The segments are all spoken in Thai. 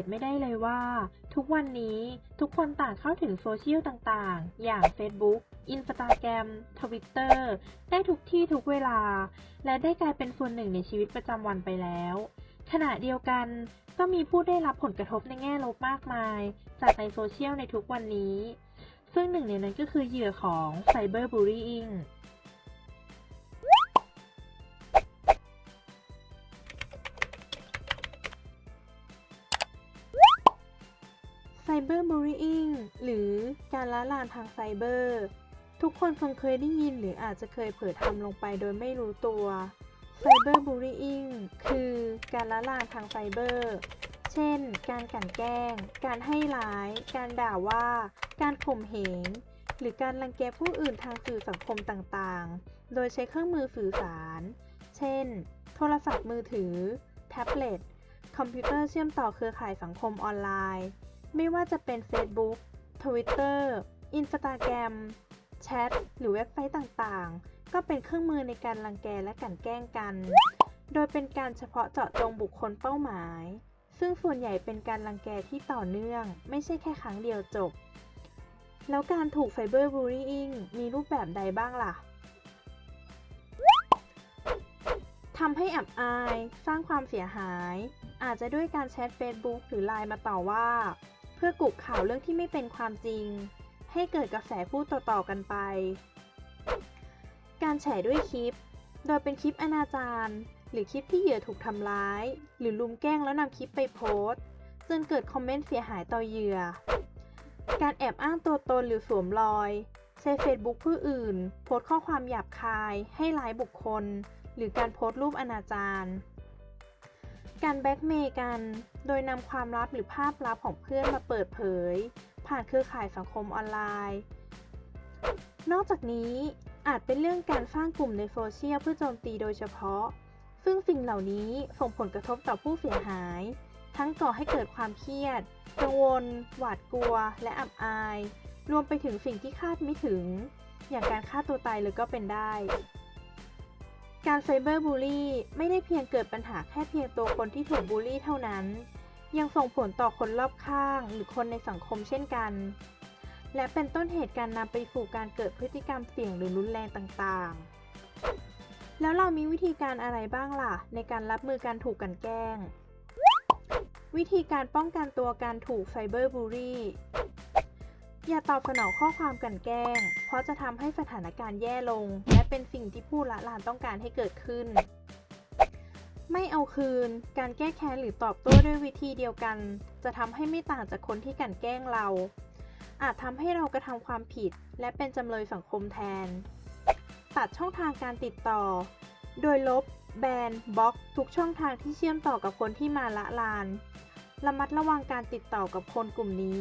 ษไม่ได้เลยว่า ทุกวันนี้ทุกคนต่างเข้าถึงโซเชียลต่างๆ อย่าง Facebook Instagram Twitter ได้ทุกที่ทุกเวลา และได้กลายเป็นส่วนหนึ่งในชีวิตประจำวันไปแล้ว ขณะเดียวกันก็มีผู้ได้รับผลกระทบในแง่ลบมากมาย จากในโซเชียลในทุกวันนี้ ซึ่งหนึ่งในนั้นก็คือเหยื่อของ Cyberbullying Cyberbullying หรือการละลานทางไซเบอร์ ทุกคนคงเคยได้ยินหรืออาจจะเคยเผลอทำลงไปโดยไม่รู้ตัว Cyberbullying คือการละลานทางไซเบอร์ เช่น การกลั่นแกล้ง การให้ร้าย การด่าว่า การข่มเหง หรือการรังแกผู้อื่นทางสื่อสังคมต่างๆ โดยใช้เครื่องมือสื่อสาร เช่น โทรศัพท์มือถือ แท็บเล็ต คอมพิวเตอร์เชื่อมต่อเครือข่ายสังคมออนไลน์ ไม่ว่าจะเป็น Facebook Twitter Instagram แชทหรือเว็บไซต์ต่างๆ ก็เป็นเครื่องมือในการรังแกและกันแกล้งกัน โดยเป็นการเฉพาะเจาะจงบุคคลเป้าหมาย ซึ่งส่วนใหญ่เป็นการรังแกที่ต่อเนื่อง ไม่ใช่แค่ครั้งเดียวจบ แล้วการถูกไฟเบอร์บูล y ิ n งมีรูปแบบใดบ้างล่ะทำให้อับอาย สร้างความเสียหาย อาจจะด้วยการแชท Facebook หรือไลน์มาต่อว่า เพื่อกุข่าวเรื่องที่ไม่เป็นความจริง ให้เกิดกระแสพูดต่อๆกันไป การแฉด้วยคลิป โดยเป็นคลิปอนาจารหรือคลิปที่เหยื่อถูกทำร้าย หรือลุมแกล้งแล้วนำคลิปไปโพสต์จนเกิดคอมเมนต์เสียหายต่อเหยื่อ การแอบอ้างตัวตนหรือสวมรอยใช้ Facebook ผู้อื่น โพสต์ข้อความหยาบคาย ให้ร้ายบุคคล หรือการโพสต์รูปอนาจาร การแบ็กเมย์กัน โดยนำความลับหรือภาพลับของเพื่อนมาเปิดเผย ผ่านเครือข่ายสังคมออนไลน์ นอกจากนี้อาจเป็นเรื่องการสร้างกลุ่มในโซเชียลเพื่อโจมตีโดยเฉพาะ ซึ่งสิ่งเหล่านี้ส่งผลกระทบต่อผู้เสียหาย ทั้งก่อให้เกิดความเครียด กังวล หวาดกลัว และอับอาย รวมไปถึงสิ่งที่คาดไม่ถึง อย่างการฆ่าตัวตายเลยก็เป็นได้ การไซเบอร์บูลลี่ไม่ได้เพียงเกิดปัญหาแค่เพียงตัวคนที่ถูกบูลลี่เท่านั้น ยังส่งผลต่อคนรอบข้างหรือคนในสังคมเช่นกัน และเป็นต้นเหตุการนำไปสู่การเกิดพฤติกรรมเสี่ยงหรือรุนแรงต่างๆ แล้วเรามีวิธีการอะไรบ้างล่ะ ในการรับมือการถูกกันแกล้ง วิธีการป้องกันตัวการถูกไซเบอร์บูลลี่ อย่าตอบสนองข้อความกันแกล้ง เพราะจะทำให้สถานการณ์แย่ลง และเป็นสิ่งที่ผู้ละลานต้องการให้เกิดขึ้น ไม่เอาคืน การแก้แค้นหรือตอบโต้ด้วยวิธีเดียวกัน จะทำให้ไม่ต่างจากคนที่กันแกล้งเรา อาจทำให้เรากระทำความผิด และเป็นจำเลยสังคมแทน ตัดช่องทางการติดต่อ โดยลบ แบน บล็อก ทุกช่องทางที่เชื่อมต่อกับคนที่มาละลาน ระมัดระวังการติดต่อกับคนกลุ่มนี้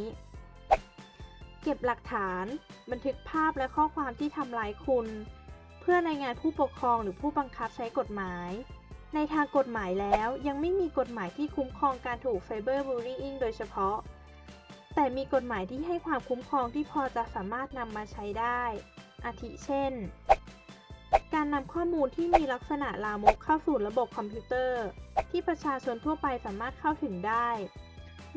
เก็บหลักฐาน บันทึกภาพและข้อความที่ทำร้ายคุณ เพื่อรายงานผู้ปกครองหรือผู้บังคับใช้กฎหมาย ในทางกฎหมายแล้วยังไม่มีกฎหมายที่คุ้มครองการถูกไฟเบอร์บูลลี่โดยเฉพาะ แต่มีกฎหมายที่ให้ความคุ้มครองที่พอจะสามารถนำมาใช้ได้ อาทิเช่น การนำข้อมูลที่มีลักษณะลามกเข้าสู่ระบบคอมพิวเตอร์ ที่ประชาชนทั่วไปสามารถเข้าถึงได้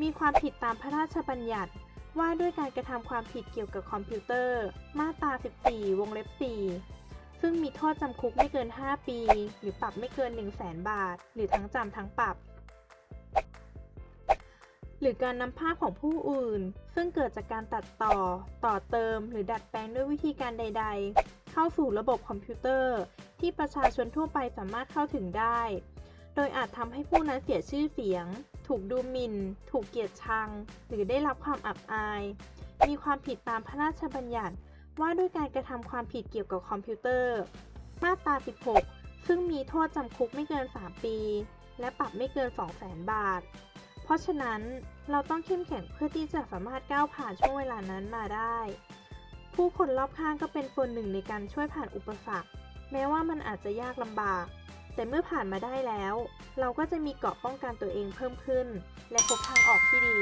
มีความผิดตามพระราชบัญญัติ ว่าด้วยการกระทำความผิดเกี่ยวกับคอมพิวเตอร์ มาตรา 14 วงเล็บ 4 ซึ่งมีโทษจำคุกไม่เกิน 5 ปี หรือปรับไม่เกิน 1 0 0 0 0แบาท หรือทั้งจำทั้งปรับ หรือการนำภาพของผู้อื่น ซึ่งเกิดจากการตัดต่อ ต่อเติม หรือดัดแปลงด้วยวิธีการใด ๆ เข้าสู่ระบบคอมพิวเตอร์ ที่ประชาชนทั่วไปสามารถเข้าถึงได้ โดยอาจทำให้ผู้นั้นเสียชื่อเสียง ถูกดูหมิ่น ถูกเกลียดชัง หรือได้รับความอับอาย มีความผิดตามพระราชบัญญัติ ว่าด้วยการกระทำความผิดเกี่ยวกับคอมพิวเตอร์ มาตรา 16 ซึ่งมีโทษจำคุกไม่เกิน 3 ปี และปรับไม่เกิน 200,000 บาท เพราะฉะนั้นเราต้องเข้มแข็งเพื่อที่จะสามารถก้าวผ่านช่วงเวลานั้นมาได้ ผู้คนรอบข้างก็เป็นส่วนหนึ่งในการช่วยผ่านอุปสรรค แม้ว่ามันอาจจะยากลำบาก แต่เมื่อผ่านมาได้แล้ว เราก็จะมีเกราะป้องกันตัวเองเพิ่มขึ้น และพบทางออกที่ดี